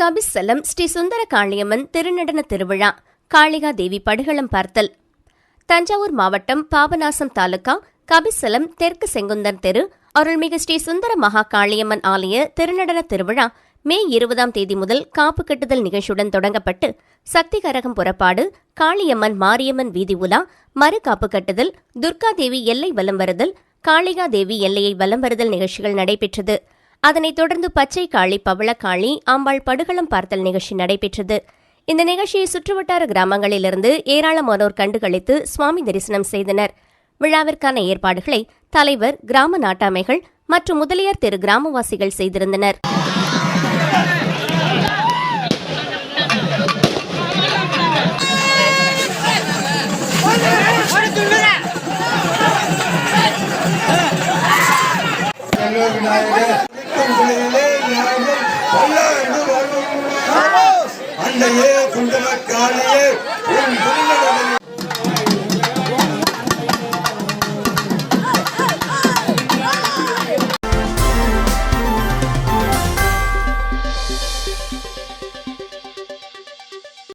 கபிஸ்தலம் ஸ்ரீ சுந்தர காளியம்மன் திருநடன திருவிழா காளிகா தேவி படுகளம் பார்த்தல். தஞ்சாவூர் மாவட்டம் பாபநாசம் தாலுகா கபிஸ்தலம் தெற்கு செங்குந்தன் தெரு அருள்மிகு ஸ்ரீ சுந்தர மகா காளியம்மன் ஆலய திருநடன திருவிழா மே இருபதாம் தேதி முதல் காப்பு கட்டுதல் நிகழ்ச்சியுடன் தொடங்கப்பட்டு சக்தி கரகம் புறப்பாடு காளியம்மன் மாரியம்மன் வீதி உலா மறு காப்பு கட்டுதல் துர்கா தேவி எல்லை வலம் வருதல் காளிகா தேவி எல்லையை வலம் வருதல் நிகழ்ச்சிகள் நடைபெற்றது. அதனைத் தொடர்ந்து பச்சை காளி பவளக்காளி அம்பாள் படுகளம் பார்த்தல் நிகழ்ச்சி நடைபெற்றது. இந்த நிகழ்ச்சியை சுற்றுவட்டார கிராமங்களிலிருந்து ஏராளமானோர் கண்டுகளித்து சுவாமி தரிசனம் செய்தனர். விழாவிற்கான ஏற்பாடுகளை தலைவர் கிராம நாட்டாமைகள் மற்றும் முதலியார் தெரு கிராமவாசிகள் செய்திருந்தனர். விநாயகர். அன்னையே குண்டல காளியே உன் திருநடன